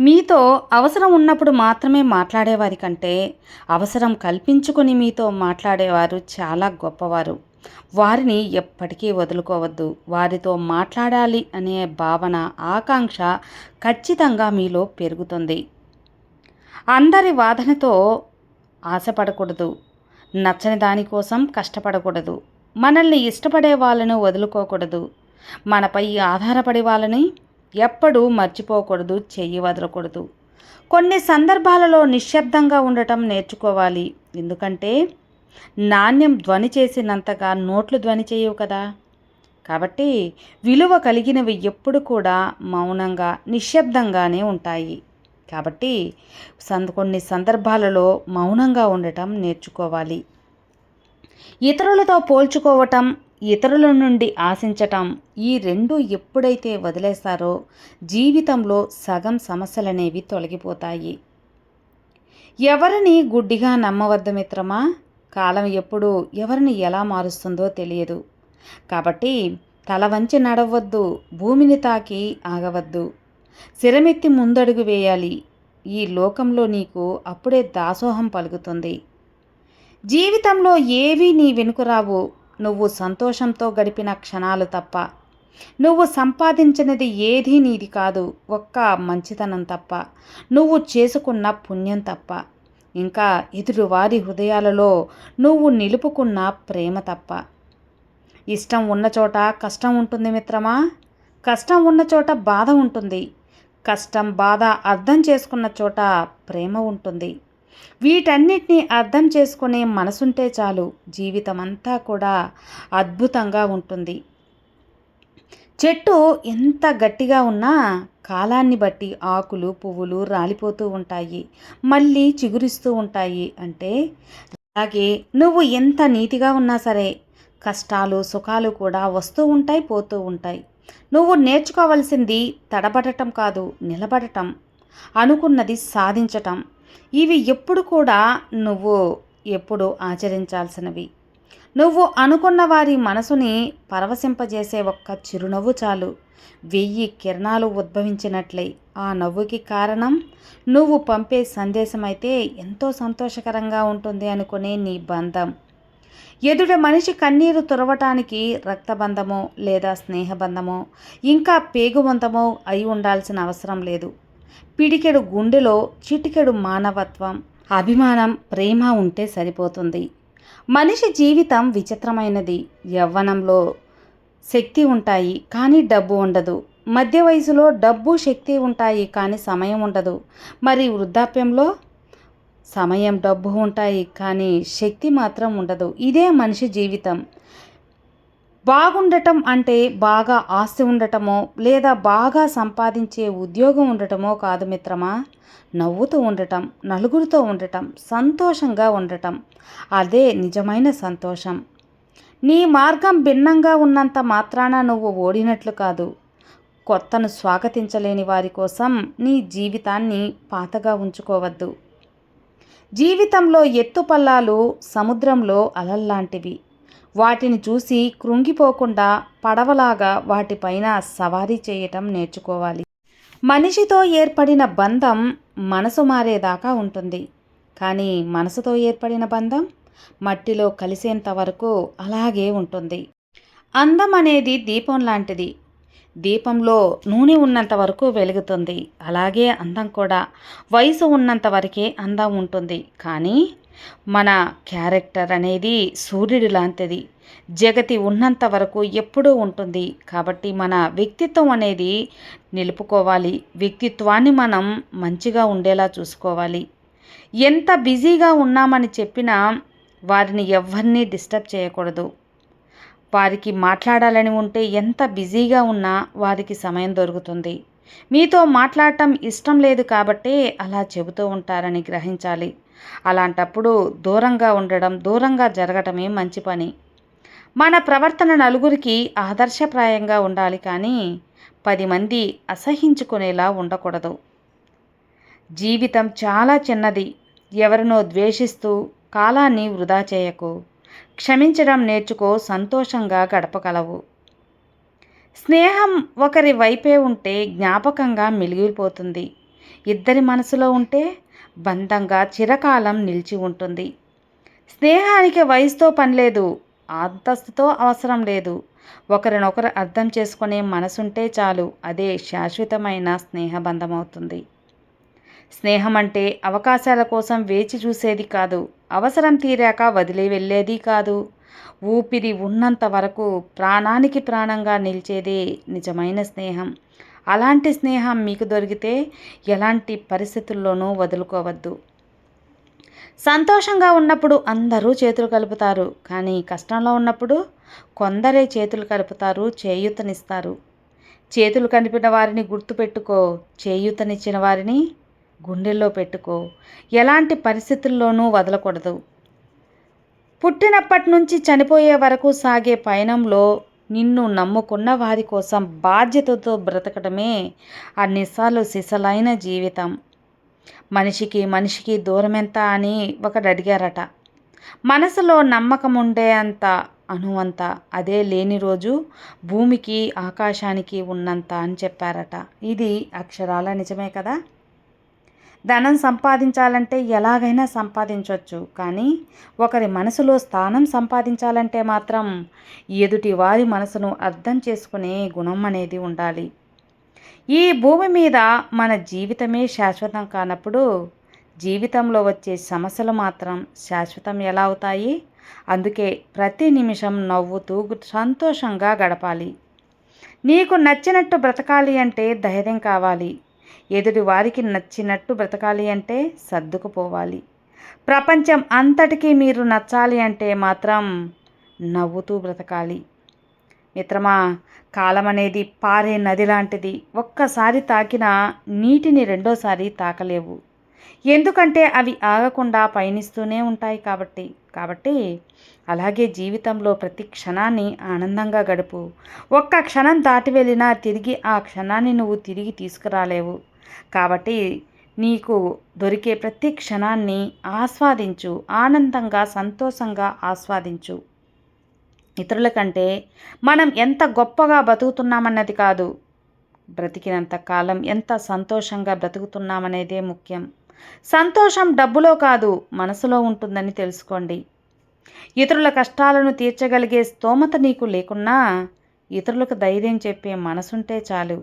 మీతో అవసరం ఉన్నప్పుడు మాత్రమే మాట్లాడేవారి కంటే అవసరం కల్పించుకొని మీతో మాట్లాడేవారు చాలా గొప్పవారు. వారిని ఎప్పటికీ వదులుకోవద్దు. వారితో మాట్లాడాలి అనే భావన ఆకాంక్ష ఖచ్చితంగా మీలో పెరుగుతుంది. అందరి వాదనతో ఆశపడకూడదు. నచ్చని దానికోసం కష్టపడకూడదు. మనల్ని ఇష్టపడే వాళ్ళను వదులుకోకూడదు. మనపై ఆధారపడే వాళ్ళని ఎప్పుడూ మర్చిపోకూడదు చెయ్యి వదలకూడదు. కొన్ని సందర్భాలలో నిశ్శబ్దంగా ఉండటం నేర్చుకోవాలి. ఎందుకంటే నాణ్యం ధ్వని చేసినంతగా నోట్లు ధ్వని చేయవు కదా. కాబట్టి విలువ కలిగినవి ఎప్పుడు కూడా మౌనంగా నిశ్శబ్దంగానే ఉంటాయి. కాబట్టి సంద కొన్ని సందర్భాలలో మౌనంగా ఉండటం నేర్చుకోవాలి. ఇతరులతో పోల్చుకోవటం ఇతరుల నుండి ఆశించటం ఈ రెండు ఎప్పుడైతే వదిలేస్తారో జీవితంలో సగం సమస్యలనేవి తొలగిపోతాయి. ఎవరిని గుడ్డిగా నమ్మవద్దు మిత్రమా? కాలం ఎప్పుడు ఎవరిని ఎలా మారుస్తుందో తెలియదు. కాబట్టి తల వంచి నడవద్దు భూమిని తాకి ఆగవద్దు. శిరమెత్తి ముందడుగు వేయాలి. ఈ లోకంలో నీకు అప్పుడే దాసోహం పలుకుతుంది. జీవితంలో ఏవీ నీ వెనుకరావు నువ్వు సంతోషంతో గడిపిన క్షణాలు తప్ప. నువ్వు సంపాదించినది ఏదీ నీది కాదు ఒక్క మంచితనం తప్ప. నువ్వు చేసుకున్న పుణ్యం తప్ప. ఇంకా ఎదురువారి హృదయాలలో నువ్వు నిలుపుకున్న ప్రేమ తప్ప. ఇష్టం ఉన్న చోట కష్టం ఉంటుంది మిత్రమా? కష్టం ఉన్న చోట బాధ ఉంటుంది. కష్టం బాధ అర్థం చేసుకున్న చోట ప్రేమ ఉంటుంది. వీటన్నిటినీ అర్థం చేసుకునే మనసుంటే చాలు జీవితం అంతా కూడా అద్భుతంగా ఉంటుంది. చెట్టు ఎంత గట్టిగా ఉన్నా కాలాన్ని బట్టి ఆకులు పువ్వులు రాలిపోతూ ఉంటాయి మళ్ళీ చిగురిస్తూ ఉంటాయి అంటే అలాగే నువ్వు ఎంత నీతిగా ఉన్నా సరే కష్టాలు సుఖాలు కూడా వస్తూ ఉంటాయి పోతూ ఉంటాయి. నువ్వు నేర్చుకోవాల్సింది తడబడటం కాదు నిలబడటం అనుకున్నది సాధించటం. ఇవి ఎప్పుడు కూడా నువ్వు ఎప్పుడు ఆచరించాల్సినవి. నువ్వు అనుకున్న వారి మనసుని పరవశింపజేసే ఒక్క చిరునవ్వు చాలు. వెయ్యి కిరణాలు ఉద్భవించినట్లే. ఆ నవ్వుకి కారణం నువ్వు పంపే సందేశం అయితే ఎంతో సంతోషకరంగా ఉంటుంది అనుకునే నీ బంధం. ఎదుట మనిషి కన్నీరు తురవటానికి రక్తబంధమో లేదా స్నేహబంధమో ఇంకా పేగుబంధమో అయి ఉండాల్సిన అవసరం లేదు. పిడికెడు గుండెలో చిటికెడు మానవత్వం అభిమానం ప్రేమ ఉంటే సరిపోతుంది. మనిషి జీవితం విచిత్రమైనది. యవ్వనంలో శక్తి ఉంటాయి కానీ డబ్బు ఉండదు. మధ్య వయసులో డబ్బు శక్తి ఉంటాయి కానీ సమయం ఉండదు. మరి వృద్ధాప్యంలో సమయం డబ్బు ఉంటాయి కానీ శక్తి మాత్రం ఉండదు. ఇదే మనిషి జీవితం. బాగుండటం అంటే బాగా ఆస్తి ఉండటమో లేదా బాగా సంపాదించే ఉద్యోగం ఉండటమో కాదు మిత్రమా? నవ్వుతూ ఉండటం నలుగురితో ఉండటం సంతోషంగా ఉండటం అదే నిజమైన సంతోషం. నీ మార్గం భిన్నంగా ఉన్నంత మాత్రాన నువ్వు ఓడినట్లు కాదు. కొత్తను స్వాగతించలేని వారి కోసం నీ జీవితాన్ని పాతగా ఉంచుకోవద్దు. జీవితంలో ఎత్తుపల్లాలు సముద్రంలో అలల్లాంటివి. వాటిని చూసి కృంగిపోకుండా పడవలాగా వాటిపైన సవారీ చేయటం నేర్చుకోవాలి. మనిషితో ఏర్పడిన బంధం మనసు మారేదాకా ఉంటుంది. కానీ మనసుతో ఏర్పడిన బంధం మట్టిలో కలిసేంత వరకు అలాగే ఉంటుంది. అందం అనేది దీపం లాంటిది. దీపంలో నూనె ఉన్నంత వరకు వెలుగుతుంది. అలాగే అందం కూడా. వయసు ఉన్నంత వరకే అందం ఉంటుంది. కానీ మన క్యారెక్టర్ అనేది సూర్యుడి లాంటిది. జగతి ఉన్నంత వరకు ఎప్పుడూ ఉంటుంది. కాబట్టి మన వ్యక్తిత్వం అనేది నిలుపుకోవాలి. వ్యక్తిత్వాన్ని మనం మంచిగా ఉండేలా చూసుకోవాలి. ఎంత బిజీగా ఉన్నామని చెప్పినా వారిని ఎవరిని డిస్టర్బ్ చేయకూడదు. వారికి మాట్లాడాలని ఉంటే ఎంత బిజీగా ఉన్నా వారికి సమయం దొరుకుతుంది. మీతో మాట్లాడటం ఇష్టం లేదు కాబట్టే అలా చెబుతూ ఉంటారని గ్రహించాలి. అలాంటప్పుడు దూరంగా ఉండడం దూరంగా జరగటమే మంచి పని. మన ప్రవర్తన నలుగురికి ఆదర్శప్రాయంగా ఉండాలి కానీ పది మంది అసహించుకునేలా ఉండకూడదు. జీవితం చాలా చిన్నది. ఎవరినో ద్వేషిస్తూ కాలాన్ని వృధా చేయకు. క్షమించడం నేర్చుకో సంతోషంగా గడపగలవు. స్నేహం ఒకరి వైపే ఉంటే జ్ఞాపకంగా మిలిగిపోతుంది. ఇద్దరి మనసులో ఉంటే బంధంగా చిరకాలం నిలిచి ఉంటుంది. స్నేహానికి వయసుతో పనిలేదు అంతస్తుతో అవసరం లేదు. ఒకరినొకరు అర్థం చేసుకునే మనసుంటే చాలు అదే శాశ్వతమైన స్నేహబంధం అవుతుంది స్నేహం అంటే అవకాశాల కోసం వేచి చూసేది కాదు అవసరం తీరాక వదిలి వెళ్ళేది కాదు. ఊపిరి ఉన్నంత వరకు ప్రాణానికి ప్రాణంగా నిలిచేదే నిజమైన స్నేహం. అలాంటి స్నేహం మీకు దొరికితే ఎలాంటి పరిస్థితుల్లోనూ వదులుకోవద్దు. సంతోషంగా ఉన్నప్పుడు అందరూ చేతులు కలుపుతారు. కానీ కష్టంలో ఉన్నప్పుడు కొందరే చేతులు కలుపుతారు చేయూతనిస్తారు. చేతులు కనిపిన వారిని గుర్తుపెట్టుకో చేయూతనిచ్చిన వారిని గుండెల్లో పెట్టుకో. ఎలాంటి పరిస్థితుల్లోనూ వదలకూడదు. పుట్టినప్పటి నుంచి చనిపోయే వరకు సాగే పయనంలో నిన్ను నమ్ముకున్న వారి కోసం బాధ్యతతో బ్రతకడమే అన్నిసార్లు సిసలైన జీవితం. మనిషికి మనిషికి దూరం ఎంత అని ఒకడు అడిగారట. మనసులో నమ్మకం ఉండే అంత అనువంత అదే లేని రోజు భూమికి ఆకాశానికి ఉన్నంత అని చెప్పారట. ఇది అక్షరాల నిజమే కదా? ధనం సంపాదించాలంటే ఎలాగైనా సంపాదించవచ్చు కానీ ఒకరి మనసులో స్థానం సంపాదించాలంటే మాత్రం ఎదుటి వారి మనసును అర్థం చేసుకునే గుణం అనేది ఉండాలి. ఈ భూమి మీద మన జీవితమే శాశ్వతం కానప్పుడు జీవితంలో వచ్చే సమస్యలు మాత్రం శాశ్వతం ఎలా అవుతాయి? అందుకే ప్రతి నిమిషం నవ్వుతూ సంతోషంగా గడపాలి. నీకు నచ్చినట్టు బ్రతకాలి అంటే ధైర్యం కావాలి. ఎదుటి వారికి నచ్చినట్టు బ్రతకాలి అంటే సర్దుకుపోవాలి. ప్రపంచం అంతటికీ మీరు నచ్చాలి అంటే మాత్రం నవ్వుతూ బ్రతకాలి. మిత్రమా కాలం అనేది పారే నది లాంటిది. ఒక్కసారి తాకిన నీటిని రెండోసారి తాకలేవు. ఎందుకంటే అవి ఆగకుండా పయనిస్తూనే ఉంటాయి కాబట్టి. కాబట్టి అలాగే జీవితంలో ప్రతి క్షణాన్ని ఆనందంగా గడుపు. ఒక్క క్షణం దాటి వెళ్ళినా తిరిగి ఆ క్షణాన్ని నువ్వు తిరిగి తీసుకురాలేవు. కాబట్టి నీకు దొరికే ప్రతి క్షణాన్ని ఆస్వాదించు ఆనందంగా సంతోషంగా ఆస్వాదించు. ఇతరుల కంటే మనం ఎంత గొప్పగా బతుకుతున్నామన్నది కాదు. బ్రతికినంత కాలం ఎంత సంతోషంగా బ్రతుకుతున్నామనేదే ముఖ్యం. సంతోషం డబ్బులో కాదు మనసులో ఉంటుందని తెలుసుకోండి. ఇతరుల కష్టాలను తీర్చగలిగే స్తోమత నీకు లేకున్నా ఇతరులకు ధైర్యం చెప్పే మనసుంటే చాలు.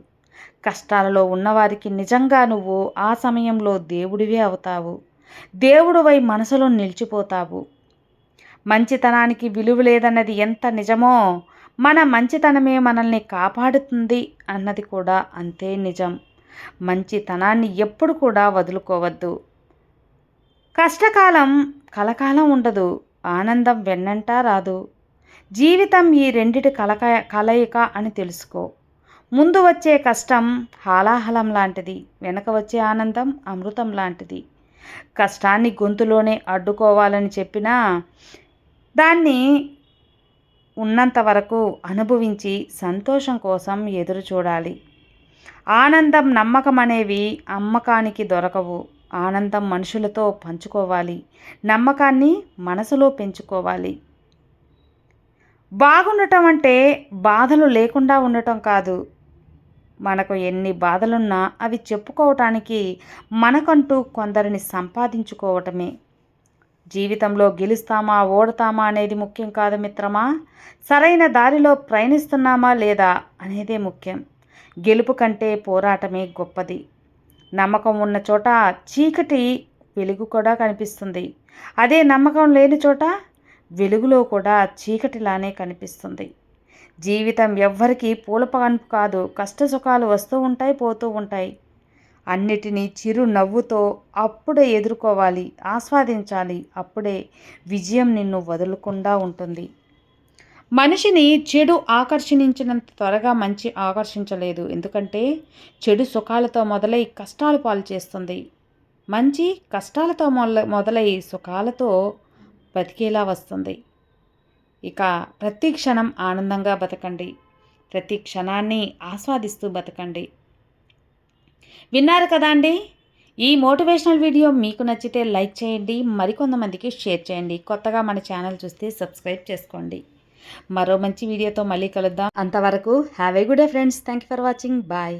కష్టాలలో ఉన్నవారికి నిజంగా నువ్వు ఆ సమయంలో దేవుడివే అవుతావు. దేవుడువై మనసులో నిలిచిపోతావు. మంచితనానికి విలువ లేదన్నది ఎంత నిజమో మన మంచితనమే మనల్ని కాపాడుతుంది అన్నది కూడా అంతే నిజం. మంచితనాన్ని ఎప్పుడు కూడా వదులుకోవద్దు. కష్టకాలం కలకాలం ఉండదు ఆనందం వెన్నంటా రాదు. జీవితం ఈ రెండిటి కలక కలయిక అని తెలుసుకో. ముందు వచ్చే కష్టం హాలాహలం లాంటిది వెనక వచ్చే ఆనందం అమృతం లాంటిది. కష్టాన్ని గొంతులోనే అడ్డుకోవాలని చెప్పినా దాన్ని ఉన్నంత వరకు అనుభవించి సంతోషం కోసం ఎదురు చూడాలి. ఆనందం నమ్మకం అనేవి అమ్మకానికి దొరకవు. ఆనందం మనుషులతో పంచుకోవాలి. నమ్మకాన్ని మనసులో పెంచుకోవాలి. బాగుండటం అంటే బాధలు లేకుండా ఉండటం కాదు. మనకు ఎన్ని బాధలున్నా అవి చెప్పుకోవటానికి మనకంటూ కొందరిని సంపాదించుకోవటమే. జీవితంలో గెలుస్తామా ఓడతామా అనేది ముఖ్యం కాదు మిత్రమా? సరైన దారిలో ప్రయాణిస్తున్నామా లేదా అనేదే ముఖ్యం. గెలుపు కంటే పోరాటమే గొప్పది. నమ్మకం ఉన్న చోట చీకటి వెలుగు కూడా కనిపిస్తుంది. అదే నమ్మకం లేని చోట వెలుగులో కూడా చీకటిలానే కనిపిస్తుంది. జీవితం ఎవ్వరికీ పూల కాదు కష్ట సుఖాలు వస్తూ ఉంటాయి పోతూ ఉంటాయి. అన్నిటినీ చిరు నవ్వుతో అప్పుడే ఎదుర్కోవాలి ఆస్వాదించాలి. అప్పుడే విజయం నిన్ను వదలకుండా ఉంటుంది. మనిషిని చెడు ఆకర్షించినంత త్వరగా మంచి ఆకర్షించలేదు. ఎందుకంటే చెడు సుఖాలతో మొదలై కష్టాలు పాలు చేస్తుంది. మంచి కష్టాలతో మొదల మొదలై సుఖాలతో బతికేలా వస్తుంది. ఇక ప్రతి క్షణం ఆనందంగా బతకండి. ప్రతి క్షణాన్ని ఆస్వాదిస్తూ బతకండి. విన్నారు కదా అండి? ఈ మోటివేషనల్ వీడియో మీకు నచ్చితే లైక్ చేయండి మరికొంతమందికి షేర్ చేయండి. కొత్తగా మన ఛానల్ చూస్తే సబ్స్క్రైబ్ చేసుకోండి. మరో మంచి వీడియోతో మళ్ళీ కలుద్దాం. అంతవరకు have a good day friends. Thank you for watching. Bye.